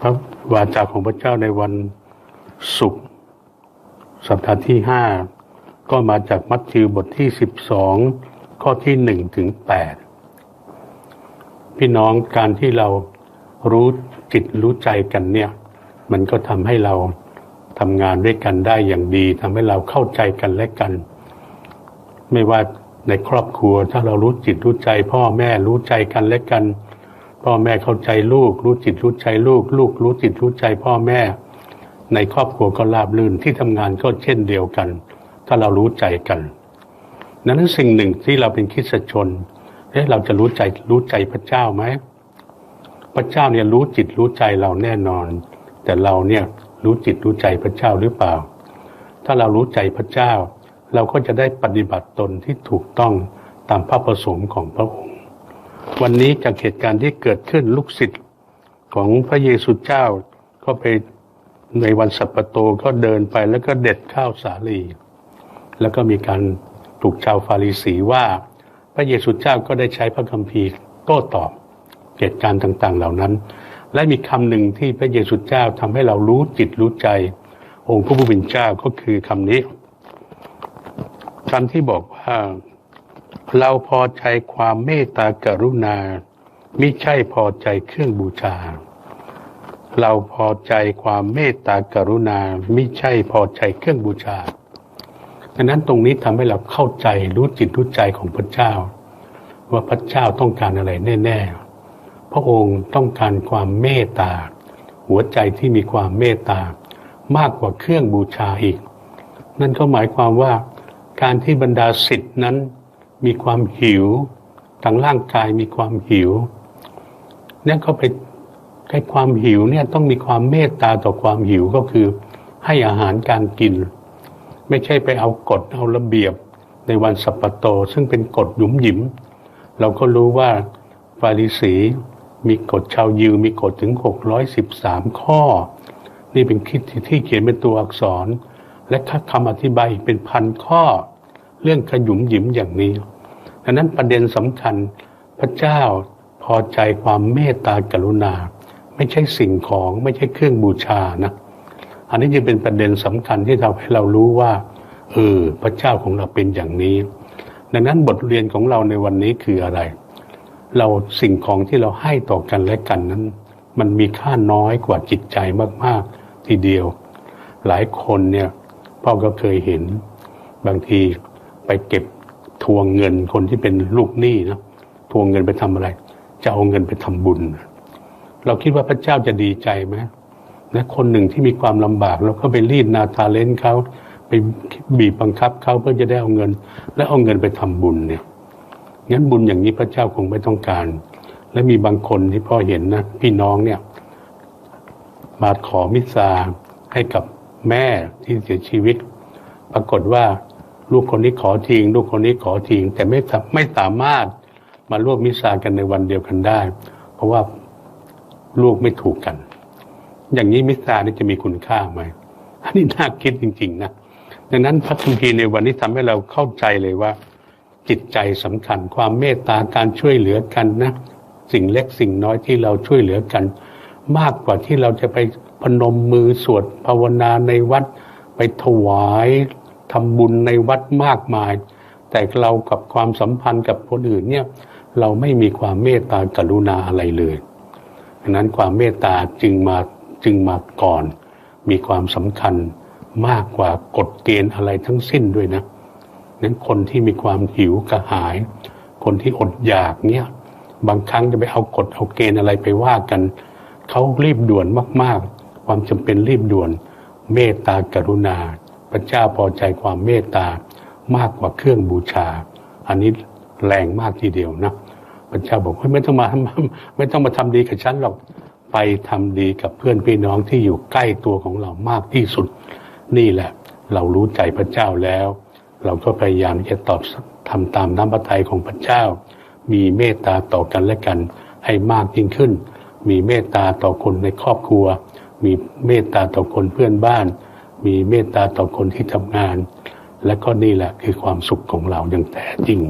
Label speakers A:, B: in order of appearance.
A: พระวาจาของพระเจ้าในวันศุกร์สัปดาห์ที่ห้าก็มาจากมัทธิวบทที่สิบสองข้อที่หนึ่งถึงแปดพี่น้องการที่เรารู้จิตรู้ใจกันเนี่ย มันก็ทำให้เราทำงานด้วยกันได้อย่างดีทำให้เราเข้าใจกันและกัน ไม่ว่าในครอบครัวถ้าเรารู้จิตรู้ใจ พ่อแม่รู้ใจกันและกัน พ่อแม่เข้าใจลูก รู้จิตรู้ใจลูก ลูกรู้จิตรู้ใจพ่อแม่ ในครอบครัวก็ราบรื่นที่ทำงานก็เช่นเดียวกัน ถ้าเรารู้ใจกันนั้นสิ่งหนึ่งที่เราเป็นคริสตชนเอ๊ะเราจะรู้ใจรู้ใจพระเจ้าไหมพระเจ้าเนี่ยรู้จิตรู้ใจเราแน่นอน แต่เราเนี่ยรู้จิตรู้ใจพระเจ้าหรือเปล่า ถ้าเรารู้ใจพระเจ้า เราก็จะได้ปฏิบัติตนที่ถูกต้องตามพระประสงค์ของพระองค์ วันนี้จากเหตุการณ์ที่เกิดขึ้นลูกศิษย์ของพระเยซูเจ้าก็ไปในวันสัปโตก็เดินไปแล้วก็เด็ดข้าวสาลี แล้วก็มีการถูกชาวฟาริสีว่า พระเยซูเจ้าก็ได้ใช้พระคัมภีร์โต้ตอบเหตุการณ์ต่าง ๆ เหล่านั้น และมีคำหนึ่งที่พระเยซูเจ้าทำให้เรารู้จิตรู้ใจ องค์พระผู้เป็นเจ้าก็คือคำนี้คำที่บอกว่า เราพอใจความเมตตากรุณา มิใช่พอใจเครื่องบูชา เราพอใจความเมตตากรุณา มิใช่พอใจเครื่องบูชาดังนั้นตรงนี้ทำให้เราเข้าใจรู้จิตรู้ใจของพระเจ้า ว่าพระเจ้าต้องการอะไรแน่ ๆ พระองค์ต้องการความเมตตา หัวใจที่มีความเมตตามากกว่าเครื่องบูชาอีก นั่นก็หมายความว่าการที่บรรดาสิทธินั้น มีความหิวทางร่างกายมีความหิวนั่นก็ไปใ้ความหิวเนี่ยต้องมีความเมตตาต่อความหิวก็คือ ให้อาหารการกิน ไม่ใช่ไปเอากฎเอาระเบียบในวันสัปปโต ซึ่งเป็นกฎหยุมหยิม เราก็รู้ว่าฟาริสีมีกฎชาวยิวมีกฎถึง 613 ข้อ นี่เป็นคิดที่เขียนเป็นตัวอักษร และคำอธิบายเป็นพันข้อ เรื่องขยุมหยิมอย่างนี้ ดังนั้นประเด็นสำคัญพระเจ้าพอใจความเมตตากรุณา ไม่ใช่สิ่งของไม่ใช่เครื่องบูชานะอันนี้จะเป็นประเด็นสำคัญที่ทำให้เรารู้ว่าเออพระเจ้าของเราเป็นอย่างนี้ ดังนั้นบทเรียนของเราในวันนี้คืออะไร เราสิ่งของที่เราให้ต่อกันและกันนั้น มันมีค่าน้อยกว่าจิตใจมากๆ ทีเดียว หลายคนเนี่ยพ่อก็เคยเห็น บางทีไปเก็บ ทวงเงินคนที่เป็นลูกหนี้นะทวงเงินไปทำอะไร จะเอาเงินไปทำบุญ เราคิดว่าพระเจ้าจะดีใจไหมนะคนหนึ่งที่มีความลำบากเราก็ไปรีดนาทาเลนเขาไปบีบบังคับเขาเพื่อจะได้เอาเงิน และเอาเงินไปทำบุญเนี่ยงั้นบุญอย่างนี้พระเจ้าคงไม่ต้องการ และมีบางคนที่พ่อเห็นนะพี่น้องเนี่ยมาขอมิสซาให้กับแม่ที่เสียชีวิต ปรากฏว่า ลูกคนนี้ขอทิ้งลูกคนนี้ขอทิ้งแต่ไม่ไม่สามารถมาร่วมมิสากันในวันเดียวกันได้ เพราะว่าลูกไม่ถูกกัน อย่างนี้มิสานี่จะมีคุณค่าไหมอันนี้น่าคิดจริง ๆ นะดังนั้นพระคัมภีร์ในวันนี้ทำให้เราเข้าใจเลยว่า จิตใจสำคัญ ความเมตตาการช่วยเหลือกันนะสิ่งเล็กสิ่งน้อยที่เราช่วยเหลือกัน มากกว่าที่เราจะไปพนมมือสวดภาวนาในวัดไปถวาย ทำบุญในวัดมากมาย แต่เรากับความสัมพันธ์กับคนอื่นเนี่ยเราไม่มีความเมตตากรุณาอะไรเลยดังนั้นความเมตตาจึงมาจึงมาก่อน มีความสำคัญมากกว่ากฎเกณฑ์อะไรทั้งสิ้นด้วยนะนั้นคนที่มีความหิวกระหาย คนที่อดอยากเนี่ยบางครั้งจะไปเอากฎเอาเกณฑ์อะไรไปว่ากันเขารีบด่วนมาก ๆ ความจำเป็นรีบด่วน เมตตากรุณา พระเจ้าพอใจความเมตตามากกว่าเครื่องบูชา อันนี้แรงมากทีเดียวนะพระเจ้าบอกว่าไม่ต้องมาไม่ต้องมาทำดีกับฉันหรอกไปทำดีกับเพื่อนพี่น้องที่อยู่ใกล้ตัวของเรามากที่สุด นี่แหละ เรารู้ใจพระเจ้าแล้ว เราก็พยายามจะตอบทำตามน้ำพระทัยของพระเจ้า มีเมตตาต่อกันและกันให้มากยิ่งขึ้น มีเมตตาต่อคนในครอบครัว มีเมตตาต่อคนเพื่อนบ้าน มีเมตตาต่อคนที่ทำงาน และก็นี่แหละคือความสุขของเราอย่างแท้จริง